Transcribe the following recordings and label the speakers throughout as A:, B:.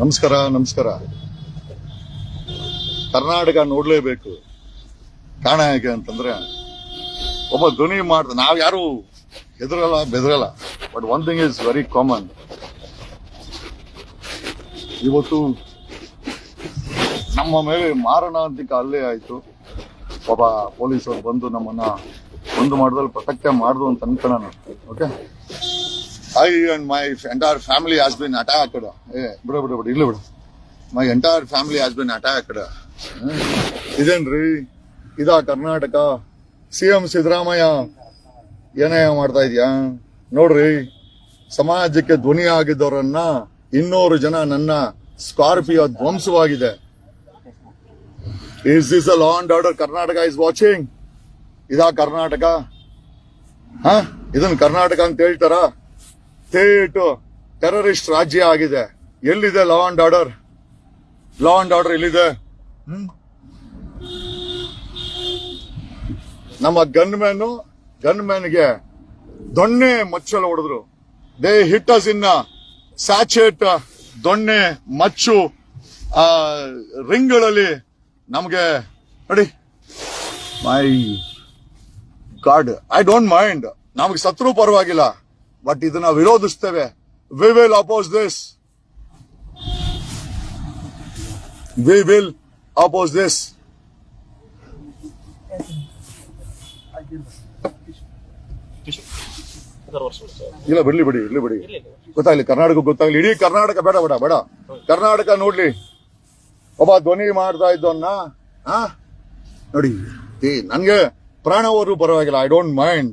A: ನಮಸ್ಕಾರ ನಮಸ್ಕಾರ. ಕರ್ನಾಟಕ ನೋಡ್ಲೇಬೇಕು. ಕಾರಣ ಹೇಗೆ ಅಂತಂದ್ರೆ, ಒಬ್ಬ ಧ್ವನಿ ಮಾಡ್ದ ನಾವ್ ಯಾರು ಹೆದರಲ್ಲ, ಬೆದರಲ್ಲ but one thing is very common ಇವತ್ತು ನಮ್ಮ ಮೇಲೆ ಮಾರಣಾಂತಿಕ ಅಲ್ಲೇ ಆಯ್ತು. ಒಬ್ಬ ಪೊಲೀಸರು ಬಂದು ನಮ್ಮನ್ನ ಒಂದು ಮಾಡಿದಲ್ಲಿ ಪ್ರೊಟೆಕ್ಟೇ ಮಾಡ್ದು ಅಂತ ಅನ್ಕೊಳ್ಳೋಣ okay I and my entire family has been attacked ಏ ಬಿಡು ಬಿಡು ಬಿಡು ಇಲ್ಲ ಬಿಡು my entire family has been attacked ಇದೇನ್ರಿ ಇದಾ ಕರ್ನಾಟಕ ಸಿ ಎಂ ಸಿದ್ದರಾಮಯ್ಯ ಏನೇ ಮಾಡ್ತಾ ಇದೀಯಾ? ನೋಡ್ರಿ, ಸಮಾಜಕ್ಕೆ ಧ್ವನಿ ಆಗಿದ್ದವರನ್ನ ಇನ್ನೂರು ಜನ ನನ್ನ Scorpio ಧ್ವಂಸವಾಗಿದೆ. Is is a law and order Karnataka is watching ಇದಾ ಕರ್ನಾಟಕ ಹ ಇದನ್ನ ಕರ್ನಾಟಕ ಅಂತ ಹೇಳ್ತಾರ? ಸ್ಟೇಟ್ ಟೆರರಿಸ್ಟ್ ರಾಜ್ಯ ಆಗಿದೆ. ಎಲ್ಲಿದೆ law and order law and order ಎಲ್ಲಿದೆ? ನಮ್ಮ ಗನ್ ಮ್ಯಾನ್ ಗನ್ ಮ್ಯಾನ್ಗೆ ದೊಣ್ಣೆ ಮಚ್ಚಲು ಹೊಡೆದ್ರು. ದೇ ಹಿಟ್ ಅಸ್ ಇನ್ನ ಸ್ಯಾಚೆಟ್ ದೊಣ್ಣೆ, ಮಚ್ಚು, ಆ, ರಿಂಗ್ಗಳಲ್ಲಿ ನಮಗೆ ನೋಡಿ. My god I don't mind ನಮಗೆ ಸತ್ರು ಪರವಾಗಿಲ್ಲ. ಬಟ್ ಇದನ್ನ ವಿರೋಧಿಸ್ತೇವೆ. We will oppose this we will oppose this ಇಲ್ಲ, ಬಿಡ್ಲಿ, ಬಿಡಿ ಇರ್ಲಿ ಬಿಡಿ. ಗೊತ್ತಾಗ್ಲಿ, ಕರ್ನಾಟಕ ಗೊತ್ತಾಗ್ಲಿ. ಇಡೀ ಕರ್ನಾಟಕ ಬೇಡ ಬೇಡ ಬೇಡ. ಕರ್ನಾಟಕ ನೋಡ್ಲಿ. ಒಬ್ಬ ಧ್ವನಿ ಮಾಡ್ತಾ ಇದ್ದವನ್ನ ನೋಡಿ ನನ್ಗೆ ಪ್ರಾಣ ಹೋದ್ರು ಪರವಾಗಿಲ್ಲ. ಐ ಡೋಂಟ್ ಮೈಂಡ್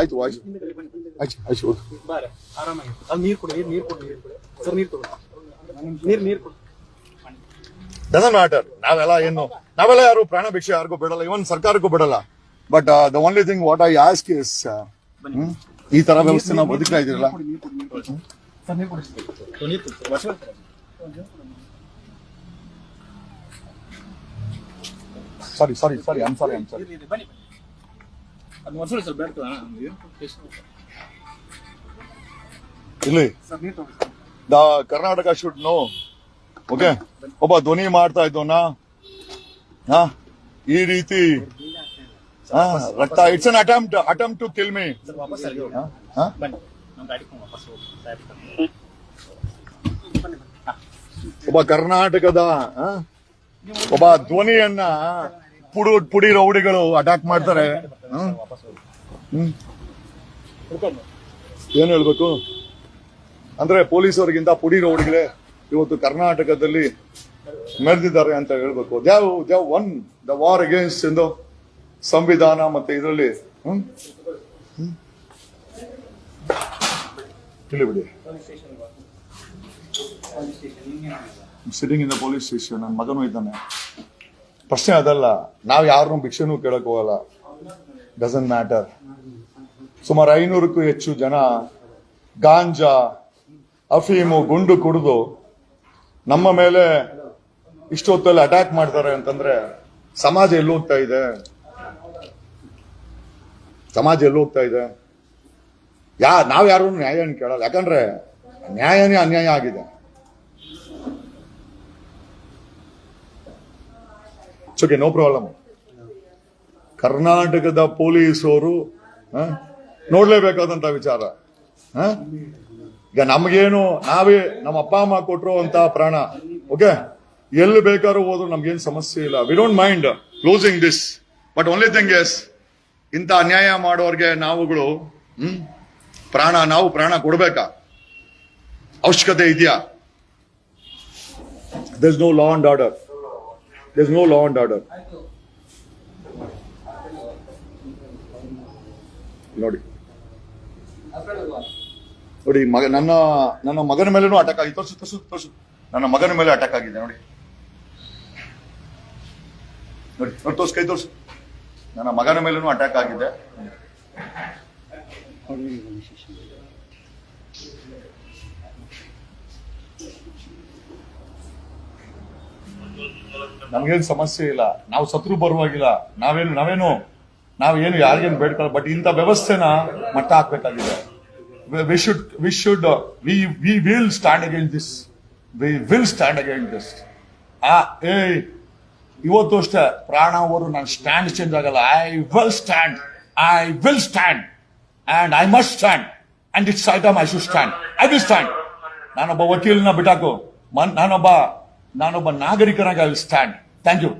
A: ಆಯ್ತು ಆಯ್ತು ಆಯ್ತು. ಆಯ್ತು.
B: ಬಾರೆ ಆರಾಮಾಗಿ. ಅಲ್ಲಿ ನೀರು ಕೊಡಿ ನೀರು ಕೊಡಿ ನೀರು ಕೊಡಿ. ಸರ್ ನೀರು ತಗೊಳ್ಳಿ ನೀರು ನೀರು ಕೊಡಿ.
A: ಡಸನ್ ಮ್ಯಾಟರ್ ನಾವೆಲ್ಲ ಏನು ನಾವೆಲ್ಲ ಯಾರು ಪ್ರಾಣ ಭಿಕ್ಷೆ ಯಾರಿಗೂ ಬಿಡಲ್ಲ ಇವನ್ ಸರ್ಕಾರಕ್ಕೂ ಬಿಡಲ್ಲ. But the only thing what I ask is ಈ ತರ ವ್ಯವಸ್ಥೆ ನಾವು ಬದುಕ್ತಾ ಇದೀರಲ್ಲ
B: ಸರ್ ಕೊಡಿ. Sir.
A: Sorry sorry sorry I'm sorry I'm sorry
B: ಅದು ವರ್ಷ ಸರ್ ಬೇಡ
A: ಇಲ್ಲಿ. The Karnataka should know okay ಒಬ್ಬ ಧ್ವನಿ ಮಾಡ್ತಾ ಇದ್ದವನ. ಹಾ? ಈ ರೀತಿ. ಹಾ, ರಕ್ತ it's an attempt attempt to kill me ಒಬ್ಬ ಕರ್ನಾಟಕದ ಒಬ್ಬ ಧ್ವನಿಯನ್ನ ಪುಡು ಪುಡಿ ರೌಡಿಗಳು ಅಟ್ಯಾಕ್ ಮಾಡ್ತಾರೆ. ಏನ್ ಹೇಳ್ಬೇಕು? ಅಂದ್ರೆ ಪೊಲೀಸರಿಗಿಂತ ಪುಡಿ ರೌಡಿಗಳೇ ಇವತ್ತು ಕರ್ನಾಟಕದಲ್ಲಿ ಮೆರೆದಿದ್ದಾರೆ ಅಂತ ಹೇಳ್ಬೇಕು. They've they've won the war against ಎಂದು ಸಂವಿಧಾನ ಮತ್ತೆ ಇದರಲ್ಲಿ. ಹ್ಮ್. ಹ್ಮ್? ಇಲ್ಲಿ ಬಿಡಿ ಸಿಟಿಂಗ್ ಪೊಲೀಸ್ ಸ್ಟೇಷನ್ ನನ್ನ ಮಗನೂ ಇದ್ದಾನೆ. ಪ್ರಶ್ನೆ ಅದಲ್ಲ. ನಾವು ಯಾರನ್ನು ಭಿಕ್ಷೆನೂ ಕೇಳಕ್ ಹೋಗಲ್ಲ. ಡಸನ್ ಮ್ಯಾಟರ್ ಸುಮಾರು ಐನೂರಕ್ಕೂ ಹೆಚ್ಚು ಜನ ಗಾಂಜಾ, ಅಫೀಮು, ಗುಂಡು ಕುಡಿದು ನಮ್ಮ ಮೇಲೆ ಇಷ್ಟೊತ್ತಲ್ಲಿ ಅಟ್ಯಾಕ್ ಮಾಡ್ತಾರೆ ಅಂತಂದ್ರೆ ಸಮಾಜ ಎಲ್ಲಿ ಹೋಗ್ತಾ ಇದೆ? ಸಮಾಜ ಎಲ್ಲಿ ಹೋಗ್ತಾ ಇದೆ? ಯಾ ನಾವ್ ಯಾರು ನ್ಯಾಯನ ಕೇಳಲ್ಲ. ಯಾಕಂದ್ರೆ ನ್ಯಾಯನೇ ಅನ್ಯಾಯ ಆಗಿದೆ. ಓಕೆ ನೋ ಪ್ರಾಬ್ಲಮ್ ಕರ್ನಾಟಕದ ಪೊಲೀಸರು ನೋಡ್ಲೇಬೇಕಾದಂತ ವಿಚಾರ? ಈಗ ನಮಗೇನು, ನಾವೇ ನಮ್ಮ ಅಪ್ಪ, ಅಮ್ಮ ಕೊಟ್ಟರು ಅಂತ ಪ್ರಾಣ. ಓಕೆ ಎಲ್ಲಿ ಬೇಕಾದ್ರೂ ಹೋದ್ರು ನಮ್ಗೇನು ಸಮಸ್ಯೆ ಇಲ್ಲ. We don't mind closing this but only thing is ಇಂಥ ಅನ್ಯಾಯ ಮಾಡೋರ್ಗೆ ನಾವುಗಳು, ಹ್ಮ್? ಪ್ರಾಣ, ನಾವು ಪ್ರಾಣ ಕೊಡ್ಬೇಕಾ? ಅವಶ್ಯಕತೆ ಇದೆಯಾ? There no law and order there no law and order. ನೋಡಿ ನೋಡಿ ಮಗ ನನ್ನ ನನ್ನ ಮಗನ ಮೇಲೂ ಅಟ್ಯಾಕ್ ಆಗಿದೆ. ತೋರಿಸು ತೋರಿಸು ತೋರಿಸು. ನನ್ನ ಮಗನ ಮೇಲೆ ಅಟ್ಯಾಕ್ ಆಗಿದೆ ನೋಡಿ. ನೋಡಿ ನೋಡಿ ತೋರ್ಸು ಕೈ ತೋರಿಸು. ನನ್ನ ಮಗನ ಮೇಲೂ ಅಟ್ಯಾಕ್ ಆಗಿದೆ. ನಮ್ಗೇನು ಸಮಸ್ಯೆ ಇಲ್ಲ. ನಾವು ಸತ್ರು ಬರುವಾಗಿಲ್ಲ. ನಾವೇನು ನಾವೇನು ನಾವೇನು ಯಾರಿಗೇನು ಬೇಡ್ಕೊಳ್ಳ ಬಟ್ ಇಂಥ ವ್ಯವಸ್ಥೆನ ಮಟ್ಟ ಹಾಕ್ಬೇಕಾಗಿದೆ. We should we should we we will stand against this we will stand against this ಆ ಏ ಇವತ್ತು ಅಷ್ಟೇ ಪ್ರಾಣ ಅವರು ನಾನು ಸ್ಟ್ಯಾಂಡ್ ಚೇಂಜ್ ಆಗಲ್ಲ. I will stand I will stand and I must stand and it's item I should stand I will stand ನಾನೊಬ್ಬ ವಕೀಲನ ಬಿಟ್ಟಾಕು. ಮನ್- ನಾನೊಬ್ಬ ನಾನೊಬ್ಬ ನಾಗರಿಕನಾಗಿ ಐ ಸ್ಟ್ಯಾಂಡ್ ಥ್ಯಾಂಕ್ ಯು